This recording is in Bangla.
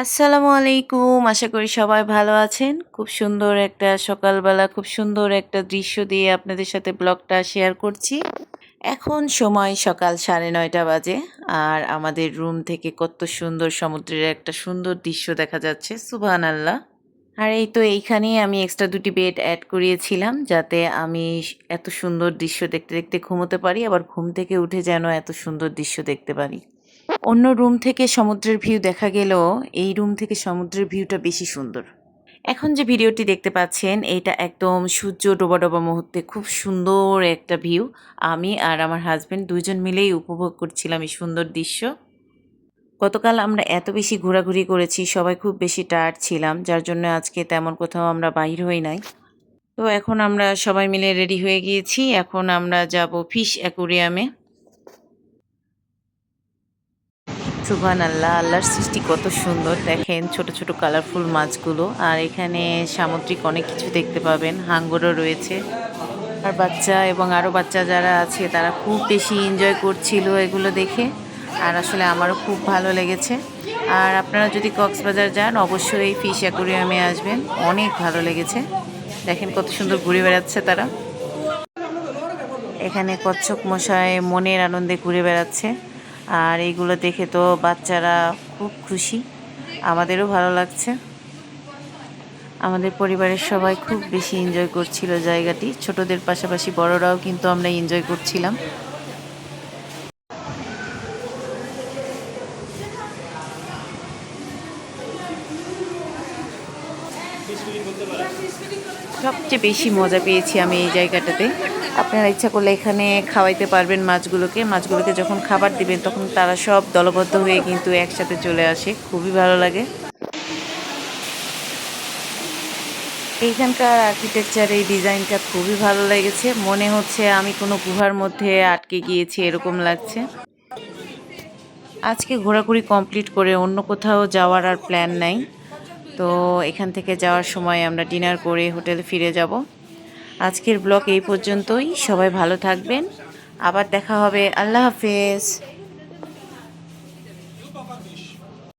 আসসালামু আলাইকুম। আশা করি সবাই ভালো আছেন। খুব সুন্দর একটা সকালবেলা, খুব সুন্দর একটা দৃশ্য দিয়ে আপনাদের সাথে ব্লগটা শেয়ার করছি। এখন সময় সকাল সাড়ে নয়টা বাজে আর আমাদের রুম থেকে কত সুন্দর সমুদ্রের একটা সুন্দর দৃশ্য দেখা যাচ্ছে। সুবহান আল্লাহ আর এই তো এইখানেই আমি এক্সট্রা দুটি বেড অ্যাড করিয়েছিলাম যাতে আমি এত সুন্দর দৃশ্য দেখতে দেখতে ঘুমোতে পারি, আবার ঘুম থেকে উঠে যেন এত সুন্দর দৃশ্য দেখতে পারি। অন্য রুম থেকে সমুদ্রের ভিউ দেখা গেলেও এই রুম থেকে সমুদ্রের ভিউটা বেশি সুন্দর। এখন যে ভিডিওটি দেখতে পাচ্ছেন, এটা একদম সূর্য ডোবা ডোবা মুহূর্তে খুব সুন্দর একটা ভিউ। আমি আর আমার হাজব্যান্ড দুইজন মিলেই উপভোগ করছিলাম এই সুন্দর দৃশ্য। গতকাল আমরা এত বেশি ঘোরাঘুরি করেছি, সবাই খুব বেশি টায়ার্ড ছিলাম, যার জন্য আজকে তেমন কোথাও আমরা বাইর হই নাই। তো এখন আমরা সবাই মিলে রেডি হয়ে গিয়েছি। এখন আমরা যাব ফিশ অ্যাকুরিয়ামে। সুবান আল্লাহ আল্লাহর সৃষ্টি কত সুন্দর। দেখেন ছোট ছোট কালারফুল মাছগুলো। আর এখানে সামুদ্রিক অনেক কিছু দেখতে পাবেন। হাঙ্গরও রয়েছে। আর বাচ্চা এবং আরও বাচ্চা যারা আছে, তারা খুব বেশি এনজয় করছিল এগুলো দেখে। আর আসলে আমারও খুব ভালো লেগেছে। আর আপনারা যদি কক্সবাজার যান, অবশ্যই ফিশ অ্যাকোরিয়ামে আসবেন। অনেক ভালো লেগেছে। দেখেন কত সুন্দর ঘুরে বেড়াচ্ছে তারা। এখানে কচ্ছপ মশাই মনের আনন্দে ঘুরে বেড়াচ্ছে। আর এইগুলো দেখে তো বাচ্চারা খুব খুশি। আমাদেরও ভালো লাগছে। আমাদের পরিবারের সবাই খুব বেশি এনজয় করছিল জায়গাটি। ছোটদের পাশাপাশি বড়রাও কিন্তু আমরা এনজয় করছিলাম। সবচেয়ে বেশি মজা পেয়েছি আমি এই জায়গাটাতে। আপনারা ইচ্ছা করলে এখানে খাওয়াইতে পারবেন মাছগুলোকে। মাছগুলোকে যখন খাবার দিবেন, তখন তারা সব দলবদ্ধ হয়ে কিন্তু একসাথে চলে আসে। খুবই ভালো লাগে। এইখানকার আর্কিটেকচার এই ডিজাইনটা খুবই ভালো লেগেছে। মনে হচ্ছে আমি কোনো গুহার মধ্যে আটকে গিয়েছি, এরকম লাগছে। আজকে ঘোরাঘুরি কমপ্লিট করে অন্য কোথাও যাওয়ার আর প্ল্যান নাই। তো এখান থেকে যাওয়ার সময় আমরা ডিনার করে হোটেলে ফিরে যাব। আজকের ব্লগ এই পর্যন্তই। সবাই ভালো থাকবেন। আবার দেখা হবে। আল্লাহ হাফেজ।